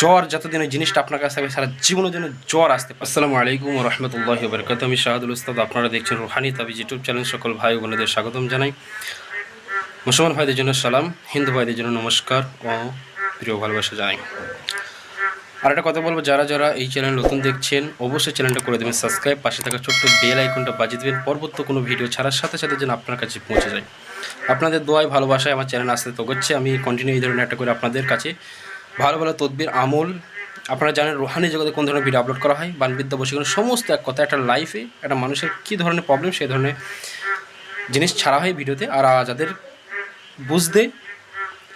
জ্বর, যতদিন ওই জিনিসটা আপনার কাছে থাকবে, সারা জীবনের জন্য জ্বর আসতে পারে। আসসালামু আলাইকুম রহমতুল্লাহ বরকত আমি শাহাদুল উস্তাদ, আপনারা দেখছেন রুহানি তাবিজ ইউটিউব চ্যানেল, সকল ভাই বোনেদের স্বাগতম জানাই। মুসলমান ভাইদের জন্য সালাম, হিন্দু ভাইদের জন্য নমস্কার ও প্রিয় ভালোবাসা জানাই। আর একটা কথা বলব, যারা যারা এই চ্যানেল নতুন দেখছেন, অবশ্যই চ্যানেলটা করে দেবেন, সাবস্ক্রাইব, পাশে থাকা ছোট্ট বেল আইকনটা বাজিয়ে দেবেন, পরবর্তী কোনো ভিডিও ছাড়ার সাথে সাথে যেন আপনার কাছে পৌঁছে যায়। আপনাদের দোয়ায়, ভালোবাসায় আমার চ্যানেল আসতে তো করছে আমি কন্টিনিউ এই ধরনের একটা করে আপনাদের কাছে ভালো ভালো তদবির, আমল। আপনারা জানেন রোহানি জগতে কোন ধরনের ভিডিও আপলোড করা হয়? বানবিদ্যা বসীকরণ সমস্ত এক কথা একটা লাইফে একটা মানুষের কী ধরনের প্রবলেম সেই ধরনের জিনিস ছাড়া হয় ভিডিওতে। আর যাদের বুঝতে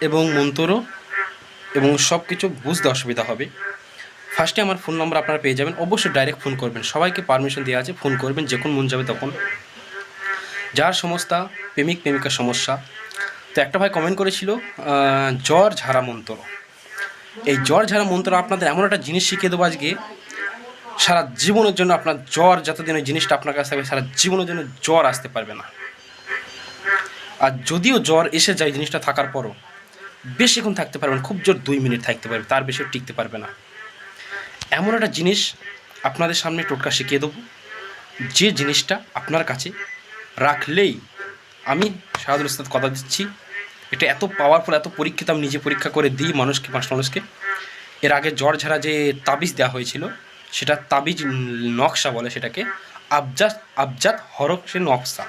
এবং মন্তরও এবং সব কিছু বুঝতে অসুবিধা হবে। ফার্স্টে আমার ফোন নাম্বার আপনারা পেয়ে যাবেন। অবশ্যই ডাইরেক্ট ফোন করবেন। সবাইকে পারমিশন দেওয়া আছে ফোন করবেন যে যখন মন যাবে তখন। যার সমস্যা প্রেমিক, প্রেমিকার সমস্যা। তো একটা ভাই কমেন্ট করেছিল জ্বর, ঝাড়া, মন্ত্র। এই জ্বর ঝাড়া মন্ত্র আপনাদের এমন একটা জিনিস শিখিয়ে দেবো আজকে। সারা জীবনের জন্য আপনার জ্বর, যতদিন ওই জিনিসটা আপনার কাছে থাকবে, সারা জীবনের জন্য জ্বর আসতে পারবে না। আর যদিও জ্বর এসে যায় জিনিসটা থাকার পরও, বেশিক্ষণ থাকতে পারবেন খুব জোর দুই মিনিট থাকতে পারবে, তার বেশি টিকতে পারবে না। এমন একটা জিনিস আপনাদের সামনে টোটকা শিখিয়ে দেবো। যে জিনিসটা আপনার কাছে রাখলেই আমি শাহাদুল উস্তাদ কথা দিচ্ছি। এটা এত পাওয়ারফুল এত পরীক্ষিত আমি নিজে পরীক্ষা করে দিই মানুষকে, পাঁচ মানুষকে। এর আগে জ্বর ঝাড়া যে তাবিজ দেওয়া হয়েছিল, সেটা তাবিজ নকশা বলে সেটাকে আবজাত আবজাত হরফ নকশা।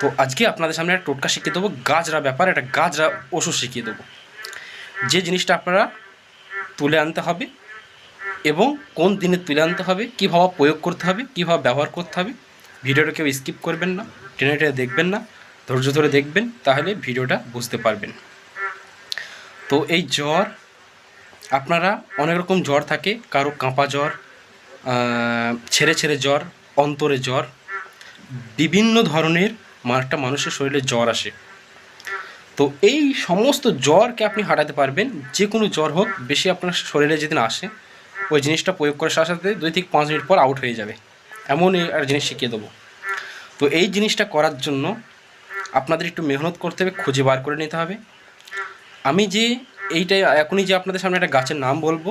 তো আজকে আপনাদের সামনে একটা টোটকা শিখিয়ে দেবো, গাজরা ব্যাপার, একটা গাজরা ওষুধ শিখিয়ে দেবো। যে জিনিসটা আপনারা তুলে আনতে হবে এবং কোন দিনে তুলে আনতে হবে, কীভাবে প্রয়োগ করতে হবে, কীভাবে ব্যবহার করতে হবে, ভিডিওটা কেউ স্কিপ করবেন না, টেনে টেনে দেখবেন না। ধৈর্য ধরে দেখবেন, তাহলে ভিডিওটা বুঝতে পারবেন। তো এই জ্বর, আপনারা অনেক রকম জ্বর থাকে, কারও কাঁপা জ্বর ছেড়ে ছেড়ে জ্বর, অন্তরে জ্বর, বিভিন্ন ধরনের একটা মানুষের শরীরে জ্বর আসে। তো এই সমস্ত জ্বরকে আপনি হাঁটাতে পারবেন, যে কোনো জ্বর হোক, বেশি আপনার শরীরে যেদিন আসে, ওই জিনিসটা প্রয়োগ করার সাথে সাথে দুই থেকে পাঁচ মিনিট পর আউট হয়ে যাবে। এমন একটা জিনিস শিখিয়ে দেবো। তো এই জিনিসটা করার জন্য আপনাদের একটু মেহনত করতে হবে, খুঁজে বার করে নিতে হবে। আমি যে এইটাই, এখনই যে আপনাদের সামনে একটা গাছের নাম বলব,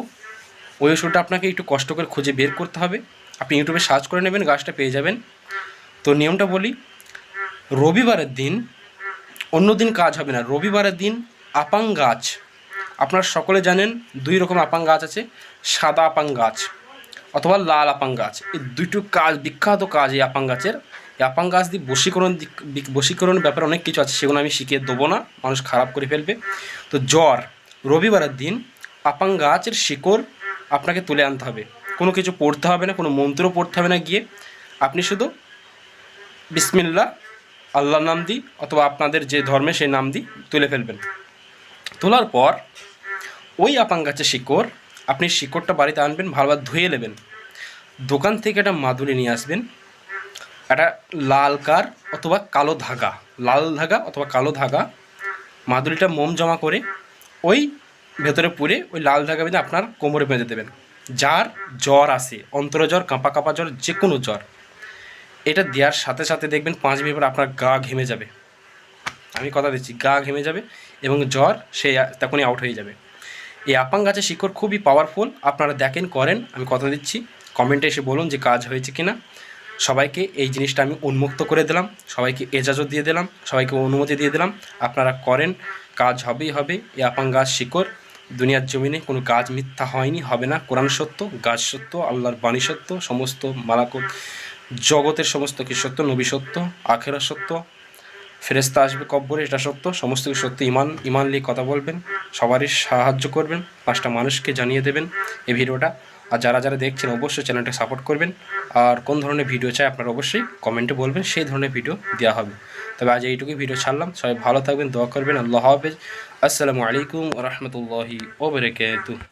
ওই ওষুধটা আপনাকে একটু কষ্ট করে খুঁজে বের করতে হবে। আপনি ইউটিউবে সার্চ করে নেবেন, গাছটা পেয়ে যাবেন। তো নিয়মটা বলি, রবিবারের দিন অন্য দিন কাজ হবে না। রবিবারের দিন আপাং গাছ, আপনারা সকলে জানেন দুই রকম আপাং গাছ আছে, সাদা আপাং গাছ অথবা লাল আপাং গাছ। এই দুটো কাজ, বিখ্যাত কাজ এই আপাং গাছের। আপাং গাছ দিয়ে বশীকরণ বশীকরণের ব্যাপারে অনেক কিছু আছে, সেগুলো আমি শিখিয়ে দেবো না, মানুষ খারাপ করে ফেলবে। তো জ্বর, রবিবারের দিন আপাং গাছের শিকড় আপনাকে তুলে আনতে হবে। কোনো কিছু পড়তে হবে না, কোনো মন্ত্র পড়তে হবে না গিয়ে। আপনি শুধু বিসমিল্লা, আল্লাহর নাম দিই অথবা আপনাদের যে ধর্মে সেই নাম দিই তুলে ফেলবেন। তোলার পর ওই আপাং গাছের শিকড়, আপনি শিকড়টা বাড়িতে আনবেন, ভালোভাবে ধুয়ে নেবেন। দোকান থেকে একটা মাদুলি নিয়ে আসবেন। একটা লাল কার অথবা কালো ধাগা, লাল ধাগা অথবা কালো ধাগা, মাদুলিটা মোম জমা করে ওই ভেতরে পুরে ওই লাল ধাগা বেঁধে আপনার কোমরে বেঁধে দেবেন। যার জ্বর আসে অন্তর জ্বর, কাঁপা কাঁপা জ্বর যে কোনো জ্বর, এটা দেওয়ার সাথে সাথে দেখবেন পাঁচ মিনিট পর আপনার গা ঘেমে যাবে। আমি কথা দিচ্ছি, গা ঘেমে যাবে এবং জ্বর সে তখনই আউট হয়ে যাবে। এই আপাং গাছের শিকড় খুবই পাওয়ারফুল আপনারা দেখেন, করেন, আমি কথা দিচ্ছি কমেন্টে এসে বলুন যে কাজ হয়েছে কি না সবাইকে এই জিনিসটা আমি উন্মুক্ত করে দিলাম, সবাইকে এজাজত দিয়ে দিলাম, সবাইকে অনুমতি দিয়ে দিলাম। আপনারা করেন, কাজ হবেই হবে, এ আপাং গাছ শিকড়। দুনিয়ার জমিনে কোনো কাজ মিথ্যা হয়নি, হবে না। কোরআন সত্য, গাছ সত্য, আল্লাহর বাণী সত্য, সমস্ত মালাকুত জগতের সমস্ত কিছু সত্য, নবী সত্য আখেরা সত্য। ফেরেস্তা আসবে কব্বরে এটা সত্য, সমস্ত কিছু সত্য। ইমান ইমান নিয়ে কথা বলবেন, সবারই সাহায্য করবেন, পাঁচটা মানুষকে জানিয়ে দেবেন। এই ভিডিওটা আর যারা যারা দেখছেন, অবশ্যই চ্যানেলটা সাপোর্ট করবেন। আর কোন ধরনের ভিডিও চাই আপনারা অবশ্যই কমেন্টে বলবেন, সেই ধরনের ভিডিও দেওয়া হবে। তবে আজ এইটুকুই ভিডিও ছাড়লাম। সবাই ভালো থাকবেন, দোয়া করবেন। আল্লাহ হাফেজ। আসসালামু আলাইকুম রহমতুল্লাহি ওবরাকাতুহ